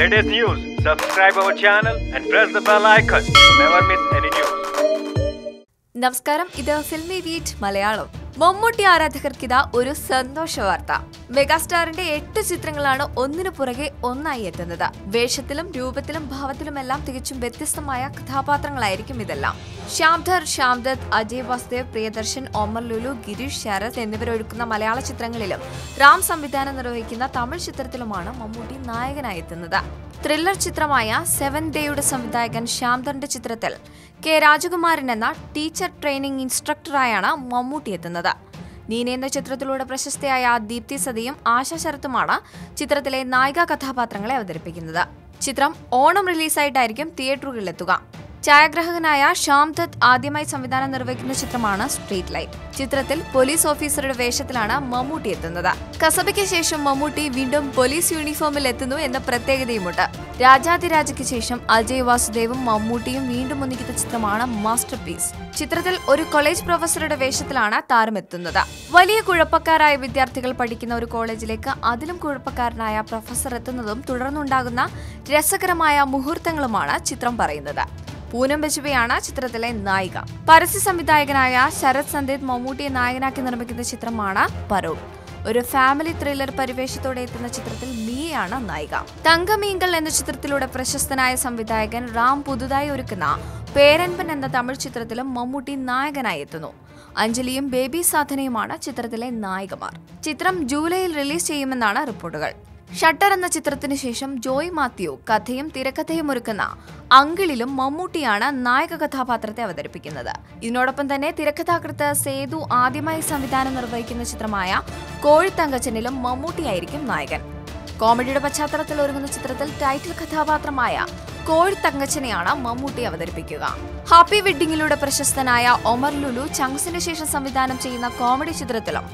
latest news, subscribe our channel and press the bell icon to never miss any news. നമസ്കാരം ഇത് filmy wheat Malayalam. Mammootty ആരാധകർക്കിതാ ഒരു സന്തോഷ വാർത്ത. മെഗാസ്റ്റാറിന്റെ എട്ട് ചിത്രങ്ങളാണ് ഒന്നിനു പുറകെ ഒന്നായി എത്തുന്നത്. വേഷത്തിലും രൂപത്തിലും ഭാവത്തിലുമെല്ലാം തികച്ചും വ്യത്യസ്തമായ കഥാപാത്രങ്ങളായിരിക്കും ഇതെല്ലാം. ശ്യാംധർ ശ്യാംദത്ത് അജയ് വാസുദേവ് പ്രിയദർശൻ ഒമർ ലുലു ഗിരീഷ് ശരത് എന്നിവരൊഴുക്കുന്ന മലയാള ചിത്രങ്ങളിലും റാം സംവിധാനം നിർവഹിക്കുന്ന തമിഴ് ചിത്രത്തിലുമാണ് മമ്മൂട്ടി നായകനായി എത്തുന്നത്. ത്രില്ലർ ചിത്രമായ സെവൻ ഡേയുടെ സംവിധായകൻ ശ്യാംധറിന്റെ ചിത്രത്തിൽ കെ രാജകുമാരൻ എന്ന ടീച്ചർ ട്രെയിനിംഗ് ഇൻസ്ട്രക്ടറായാണ് മമ്മൂട്ടി എത്തുന്നത്. നീന എന്ന ചിത്രത്തിലൂടെ പ്രശസ്തയായ ദീപ്തി സതിയും ആശ ശരത്തുമാണ് ചിത്രത്തിലെ നായിക കഥാപാത്രങ്ങളെ അവതരിപ്പിക്കുന്നത്. ചിത്രം ഓണം റിലീസായിട്ടായിരിക്കും തിയേറ്ററുകളിലെത്തുക. ഛായാഗ്രാഹകനായ ശ്യാം ദത്ത് ആദ്യമായി സംവിധാനം നിർവഹിക്കുന്ന ചിത്രമാണ് സ്ട്രീറ്റ് ലൈറ്റ് ചിത്രത്തിൽ പോലീസ് ഓഫീസറുടെ വേഷത്തിലാണ് മമ്മൂട്ടി എത്തുന്നത്. കസബയ്ക്ക് ശേഷം മമ്മൂട്ടി വീണ്ടും പോലീസ് യൂണിഫോമിൽ എത്തുന്നു എന്ന പ്രത്യേകതയുമുണ്ട്. രാജാതിരാജയ്ക്ക് ശേഷം അജയ് വാസുദേവും മമ്മൂട്ടിയും വീണ്ടും ഒന്നിക്കുന്ന ചിത്രമാണ് മാസ്റ്റർ പീസ് ചിത്രത്തിൽ ഒരു കോളേജ് പ്രൊഫസറുടെ വേഷത്തിലാണ് താരമെത്തുന്നത് വലിയ കുഴപ്പക്കാരായ വിദ്യാർത്ഥികൾ പഠിക്കുന്ന ഒരു കോളേജിലേക്ക് അതിലും കുഴപ്പക്കാരനായ പ്രൊഫസർ എത്തുന്നതും തുടർന്നുണ്ടാകുന്ന രസകരമായ മുഹൂർത്തങ്ങളുമാണ് ചിത്രം പറയുന്നത്. പൂനം ബജുബയാണ് ചിത്രത്തിലെ നായിക. പരസ്യ സംവിധായകനായ ശരത് സന്ദേത് മമ്മൂട്ടിയെ നായകനാക്കി നിർമ്മിക്കുന്ന ചിത്രമാണ് പരോൾ. ഒരു ഫാമിലി ത്രില്ലർ പരിവേഷത്തോടെ എത്തുന്ന ചിത്രത്തിൽ മീയാണ് നായിക. തങ്കമീങ്കൽ എന്ന ചിത്രത്തിലൂടെ പ്രശസ്തനായ സംവിധായകൻ റാം പുതുതായി ഒരുക്കുന്ന പേരൻപൻ എന്ന തമിഴ് ചിത്രത്തിലും മമ്മൂട്ടി നായകനായി എത്തുന്നു. അഞ്ജലിയും ബേബി സാധനയുമാണ് ചിത്രത്തിലെ നായികമാർ. ചിത്രം ജൂലൈയിൽ റിലീസ് ചെയ്യുമെന്നാണ് റിപ്പോർട്ടുകൾ. ഷട്ടർ എന്ന ചിത്രത്തിന് ശേഷം ജോയ് മാത്യു കഥയും തിരക്കഥയും ഒരുക്കുന്ന അങ്കിളിലും മമ്മൂട്ടിയാണ് നായക കഥാപാത്രത്തെ അവതരിപ്പിക്കുന്നത്. ഇതിനോടൊപ്പം തന്നെ തിരക്കഥാകൃത്ത് സേതു ആദ്യമായി സംവിധാനം നിർവഹിക്കുന്ന ചിത്രമായ കോഴിത്തങ്കച്ചനിലും മമ്മൂട്ടിയായിരിക്കും നായകൻ. കോമഡിയുടെ പശ്ചാത്തലത്തിൽ ഒരുങ്ങുന്ന ചിത്രത്തിൽ ടൈറ്റിൽ കഥാപാത്രമായ കോഴിത്തങ്കച്ചനെയാണ് മമ്മൂട്ടി അവതരിപ്പിക്കുക. ഹാപ്പി വെഡ്ഡിങ്ങിലൂടെ പ്രശസ്തനായ ഒമർ ലുലു ചങ്സിന് ശേഷം സംവിധാനം ചെയ്യുന്ന കോമഡി ചിത്രത്തിലും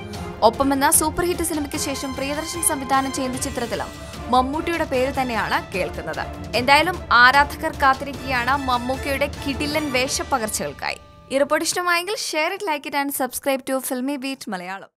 ഒപ്പമെന്ന സൂപ്പർ ഹിറ്റ് സിനിമയ്ക്ക് ശേഷം പ്രിയദർശൻ സംവിധാനം ചെയ്യുന്ന ചിത്രത്തിലും മമ്മൂട്ടിയുടെ പേര് തന്നെയാണ് കേൾക്കുന്നത്. എന്തായാലും ആരാധകർ കാത്തിരിക്കുകയാണ് മമ്മൂക്കയുടെ കിടിലൻ വേഷപ്പകർച്ചകൾക്കായി. ഈ റിപ്പോർട്ട് ഇഷ്ടമായെങ്കിൽ share it like it and subscribe to Filmibeat Malayalam